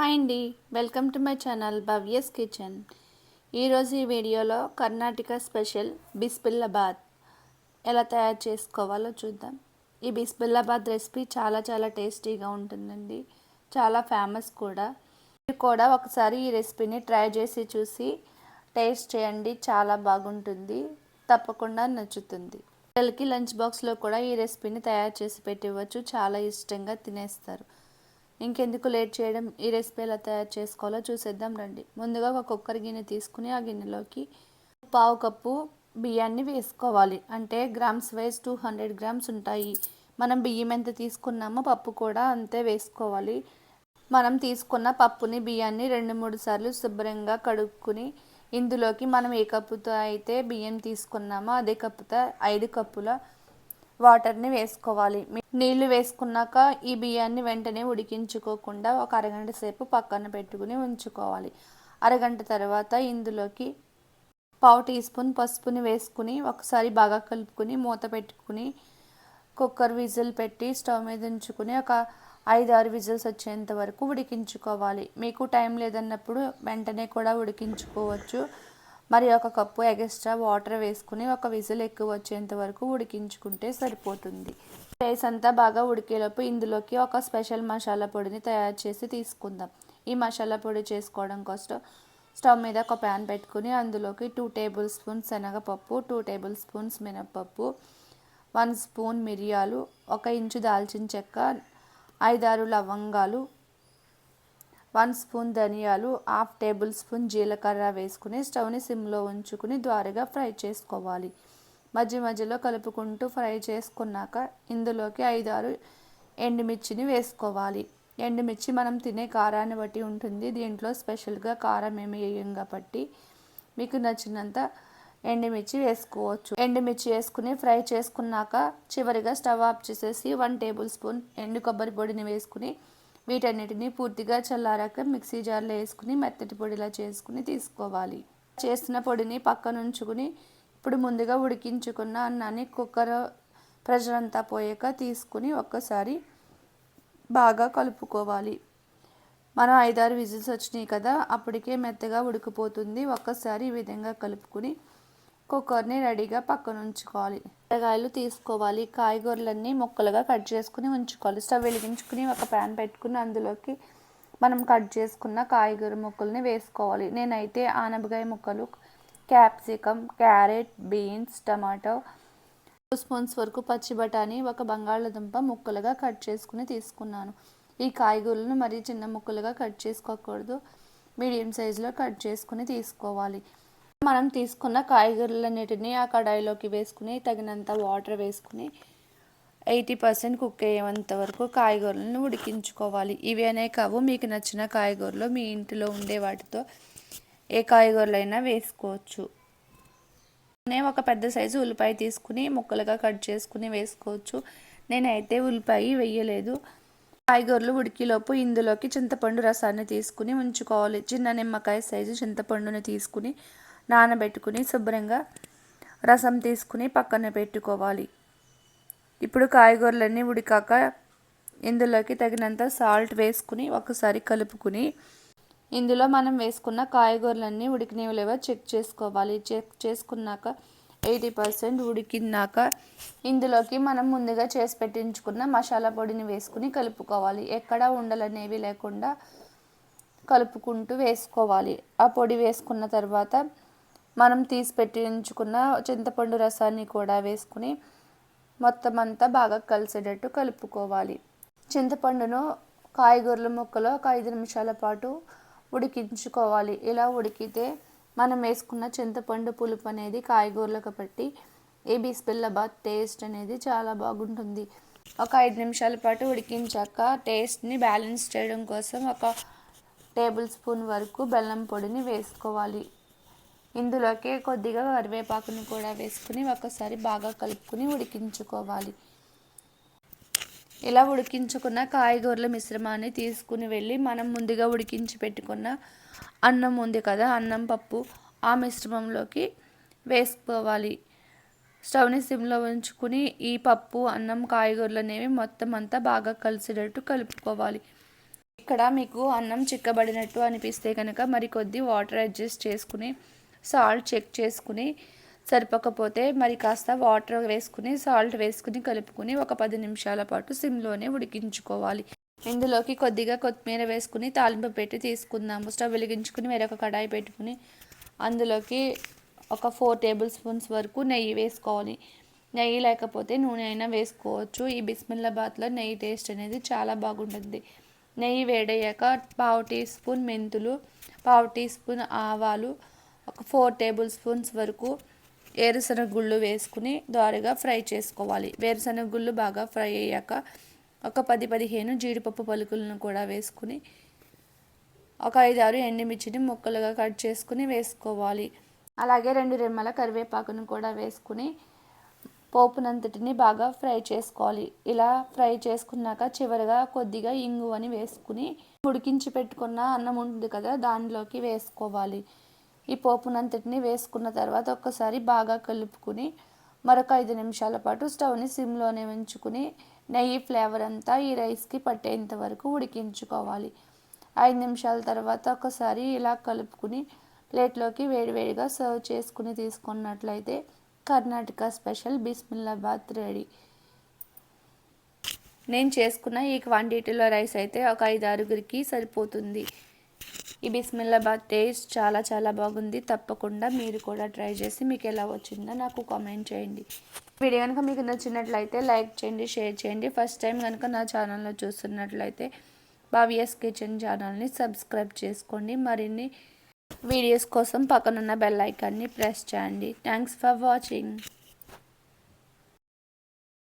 Hi అండి. Welcome to my channel Bhavya's kitchen. ఈరోజు ఈ వీడియోలో కర్ణాటక స్పెషల్ బిస్బిల్లాబాద్ ఎలా తయారు చేసుకోవాలో చూద్దాం. ఈ బిస్బిల్లాబాద్ రెసిపీ చాలా చాలా టేస్టీగా ఉంటుందండి. చాలా ఫేమస్ కూడా. మీరు కూడా ఒకసారి ఈ రెసిపీని ట్రై చేసి చూసి టేస్ట్ చేయండి. చాలా బాగుంటుంది. తప్పకుండా నచ్చుతుంది. పిల్లలకి లంచ్ బాక్స్లో కూడా ఈ రెసిపీని తయారు చేసి పెట్టివ్వచ్చు. చాలా ఇష్టంగా తినేస్తారు. ఇంకెందుకు లేట్ చేయడం? ఈ రెసిపీ ఎలా తయారు చేసుకోవాలో చూసేద్దాం రండి. ముందుగా ఒక కుక్కర్ గిన్నె తీసుకుని ఆ గిన్నెలోకి పావు కప్పు బియ్యాన్ని వేసుకోవాలి. అంటే grams wise two hundred grams ఉంటాయి. మనం బియ్యం ఎంత తీసుకున్నామో పప్పు కూడా అంతే వేసుకోవాలి. మనం తీసుకున్న పప్పుని బియ్యాన్ని రెండు మూడు సార్లు శుభ్రంగా కడుక్కుని ఇందులోకి మనం ఏ కప్పుతో అయితే బియ్యం తీసుకున్నామో అదే కప్పుతో ఐదు కప్పుల వాటర్ని వేసుకోవాలి. నీళ్ళు వేసుకున్నాక ఈ బియ్యాన్ని వెంటనే ఉడికించుకోకుండా ఒక అరగంట సేపు పక్కన పెట్టుకుని ఉంచుకోవాలి. అరగంట తర్వాత ఇందులోకి పావు టీ స్పూన్ పసుపుని వేసుకుని ఒకసారి బాగా కలుపుకుని మూత పెట్టుకుని కుక్కర్ విజిల్ పెట్టి స్టవ్ మీద ఉంచుకుని ఒక ఐదు ఆరు విజిల్స్ వచ్చేంత వరకు ఉడికించుకోవాలి. మీకు టైం లేదన్నప్పుడు వెంటనే కూడా ఉడికించుకోవచ్చు. మరి ఒక కప్పు ఎగస్ట్రా వాటర్ వేసుకుని ఒక విజిల్ ఎక్కువ వచ్చేంత వరకు ఉడికించుకుంటే సరిపోతుంది. రైస్ అంతా బాగా ఉడికేలోపు ఇందులోకి ఒక స్పెషల్ మసాలా పొడిని తయారు చేసి తీసుకుందాం. ఈ మసాలా పొడి చేసుకోవడం కోసం స్టవ్ మీద ఒక ప్యాన్ పెట్టుకుని అందులోకి టూ టేబుల్ స్పూన్స్ శనగపప్పు టూ టేబుల్ స్పూన్స్ మినప్పప్పు వన్ స్పూన్ మిరియాలు ఒక ఇంచు దాల్చిన చెక్క ఐదారు లవంగాలు వన్ స్పూన్ ధనియాలు హాఫ్ టేబుల్ స్పూన్ జీలకర్ర వేసుకుని స్టవ్ని సిమ్లో ఉంచుకుని ద్వారగా ఫ్రై చేసుకోవాలి. మధ్య మధ్యలో కలుపుకుంటూ ఫ్రై చేసుకున్నాక ఇందులోకి ఐదారు ఎండుమిర్చిని వేసుకోవాలి. ఎండుమిర్చి మనం తినే కారాన్ని బట్టి ఉంటుంది. దీంట్లో స్పెషల్గా కారం ఏమి వేయం కాబట్టి మీకు నచ్చినంత ఎండుమిర్చి వేసుకోవచ్చు. ఎండుమిర్చి వేసుకుని ఫ్రై చేసుకున్నాక చివరిగా స్టవ్ ఆఫ్ చేసేసి వన్ టేబుల్ స్పూన్ ఎండు కొబ్బరి పొడిని వేసుకుని వీటన్నిటిని పూర్తిగా చల్లారాక మిక్సీ జార్లో వేసుకుని మెత్తటి పొడిలా చేసుకుని తీసుకోవాలి. చేసిన పొడిని పక్కన ఉంచుకుని ఇప్పుడు ముందుగా ఉడికించుకున్న అన్నాన్ని కుక్కర్ ప్రెషర్ అంతా పోయాక తీసుకుని ఒక్కసారి బాగా కలుపుకోవాలి. మనం ఐదారు విజిల్స్ వచ్చినాయి కదా అప్పటికే మెత్తగా ఉడికిపోతుంది. ఒక్కసారి ఈ విధంగా కలుపుకుని కుక్కర్ని రెడీగా పక్కన ఉంచుకోవాలి. కూరగాయలు తీసుకోవాలి. కాయగూరలన్నీ ముక్కలుగా కట్ చేసుకుని ఉంచుకోవాలి. స్టవ్ వెలిగించుకుని ఒక ప్యాన్ పెట్టుకుని అందులోకి మనం కట్ చేసుకున్న కాయగూర ముక్కల్ని వేసుకోవాలి. నేనైతే ఆనపకాయ ముక్కలు capsicum carrot beans tomato two spoons వరకు పచ్చి బఠానీ ఒక బంగాళదుంప ముక్కలుగా కట్ చేసుకుని తీసుకున్నాను. ఈ కాయగూరలను మరీ చిన్న ముక్కలుగా కట్ చేసుకోకూడదు. మీడియం సైజులో కట్ చేసుకుని తీసుకోవాలి. మనం తీసుకున్న కాయగూరలన్నిటిని ఆ కడాయిలోకి వేసుకుని తగినంత వాటర్ వేసుకుని ఎయిటీ పర్సెంట్ కుక్ అయ్యేంత వరకు కాయగూరలను ఉడికించుకోవాలి. ఇవి అనే కావు మీకు నచ్చిన కాయగూరలు మీ ఇంటిలో ఉండే వాటితో ఏ కాయగూరలైనా వేసుకోవచ్చు. నేను ఒక పెద్ద సైజు ఉల్లిపాయ తీసుకుని ముక్కలుగా కట్ చేసుకుని వేసుకోవచ్చు. నేనైతే ఉల్లిపాయ వేయలేదు. కాయగూరలు ఉడికిలోపు ఇందులోకి చింతపండు రసాన్ని తీసుకుని ఉంచుకోవాలి. చిన్న నిమ్మకాయ సైజు చింతపండుని తీసుకుని నానబెట్టుకుని శుభ్రంగా రసం తీసుకుని పక్కన పెట్టుకోవాలి. ఇప్పుడు కాయగూరలన్నీ ఉడికాక ఇందులోకి తగినంత సాల్ట్ వేసుకుని ఒకసారి కలుపుకుని ఇందులో మనం వేసుకున్న కాయగూరలన్నీ ఉడికినవి లేవో చెక్ చేసుకోవాలి. చెక్ చేసుకున్నాక ఎయిటీ పర్సెంట్ ఉడికినాక ఇందులోకి మనం ముందుగా చేసి పెట్టించుకున్న మసాలా పొడిని వేసుకుని కలుపుకోవాలి. ఎక్కడ ఉండలనేవి లేకుండా కలుపుకుంటూ వేసుకోవాలి. ఆ పొడి వేసుకున్న తర్వాత మనం తీసి పెట్టించుకున్న చింతపండు రసాన్ని కూడా వేసుకుని మొత్తం అంతా బాగా కలిసేటట్టు కలుపుకోవాలి. చింతపండును కాయగూరల ముక్కలో ఒక ఐదు నిమిషాల పాటు ఉడికించుకోవాలి. ఇలా ఉడికితే మనం వేసుకున్న చింతపండు పులుపు అనేది కాయగూరలకు పట్టి ఏ బిస్బిల్లాబాద్ టేస్ట్ అనేది చాలా బాగుంటుంది. ఒక ఐదు నిమిషాల పాటు ఉడికించాక టేస్ట్ని బ్యాలెన్స్ చేయడం కోసం ఒక టేబుల్ స్పూన్ వరకు బెల్లం పొడిని వేసుకోవాలి. ఇందులోకి కొద్దిగా కరివేపాకుని కూడా వేసుకుని ఒకసారి బాగా కలుపుకుని ఉడికించుకోవాలి. ఇలా ఉడికించుకున్న కాయగూరల మిశ్రమాన్ని తీసుకుని వెళ్ళి మనం ముందుగా ఉడికించి పెట్టుకున్న అన్నం ఉంది కదా అన్నం పప్పు ఆ మిశ్రమంలోకి వేసుకోవాలి. స్టవ్ని సిమ్లో ఉంచుకుని ఈ పప్పు అన్నం కాయగూరలు అనేవి మొత్తం అంతా బాగా కలిసేటట్టు కలుపుకోవాలి. ఇక్కడ మీకు అన్నం చిక్కబడినట్టు అనిపిస్తే కనుక మరి కొద్ది వాటర్ అడ్జస్ట్ చేసుకుని సాల్ట్ చెక్ చేసుకుని సరిపోకపోతే మరి కాస్త వాటర్ వేసుకుని సాల్ట్ వేసుకుని కలుపుకుని ఒక పది నిమిషాల పాటు సిమ్లోనే ఉడికించుకోవాలి. ఇందులోకి కొద్దిగా కొత్తిమీర వేసుకుని తాలింపు పెట్టి తీసుకుందాము. స్టవ్ వెలిగించుకుని వేరొక కడాయి పెట్టుకుని అందులోకి ఒక ఫోర్ టేబుల్ స్పూన్స్ వరకు నెయ్యి వేసుకోవాలి. నెయ్యి లేకపోతే నూనె అయినా వేసుకోవచ్చు. ఈ బిస్మిల్లాబాద్లో నెయ్యి టేస్ట్ అనేది చాలా బాగుంటుంది. నెయ్యి వేడయ్యాక పావు టీ స్పూన్ మెంతులు పావు టీ స్పూన్ ఆవాలు ఒక ఫోర్ టేబుల్ స్పూన్స్ వరకు వేరుశనగ గుళ్ళు వేసుకుని ద్వారగా ఫ్రై చేసుకోవాలి. వేరుశనగ గుళ్ళు బాగా ఫ్రై అయ్యాక ఒక పది పదిహేను జీడిపప్పు పలుకులను కూడా వేసుకుని ఒక ఐదు ఆరు ఎండుమిర్చిని ముక్కలుగా కట్ చేసుకుని వేసుకోవాలి. అలాగే రెండు రెమ్మల కరివేపాకును కూడా వేసుకుని పోపునంతటిని బాగా ఫ్రై చేసుకోవాలి. ఇలా ఫ్రై చేసుకున్నాక చివరిగా కొద్దిగా ఇంగువని వేసుకుని ఉడికించి పెట్టుకున్న అన్నం ఉంటుంది కదా దానిలోకి వేసుకోవాలి. ఈ పోపునంతటిని వేసుకున్న తర్వాత ఒక్కసారి బాగా కలుపుకుని మరొక ఐదు నిమిషాల పాటు స్టవ్ని సిమ్లోనే ఉంచుకుని నెయ్యి ఫ్లేవర్ అంతా ఈ రైస్కి పట్టేంత వరకు ఉడికించుకోవాలి. ఐదు నిమిషాల తర్వాత ఒకసారి ఇలా కలుపుకుని ప్లేట్లోకి వేడివేడిగా సర్వ్ చేసుకుని తీసుకున్నట్లయితే కర్ణాటక స్పెషల్ బిస్మిల్లాబాద్ రెడీ. నేను చేసుకున్న ఈ క్వాంటిటీలో రైస్ అయితే ఒక ఐదు ఆరుగురికి సరిపోతుంది. ఈ బిస్మిల్లాబాద్ టేస్ట్ చాలా చాలా బాగుంది. తప్పకుండా మీరు కూడా ట్రై చేసి మీకు ఎలా వచ్చిందో నాకు కామెంట్ చేయండి. వీడియో కనుక మీకు నచ్చినట్లయితే లైక్ చేయండి షేర్ చేయండి. ఫస్ట్ టైం కనుక నా ఛానల్లో చూస్తున్నట్లయితే బావియస్ కిచెన్ ఛానల్ని సబ్స్క్రైబ్ చేసుకోండి. మరిన్ని వీడియోస్ కోసం పక్కనున్న బెల్ ఐకాన్ని ప్రెస్ చేయండి. Thanks for watching.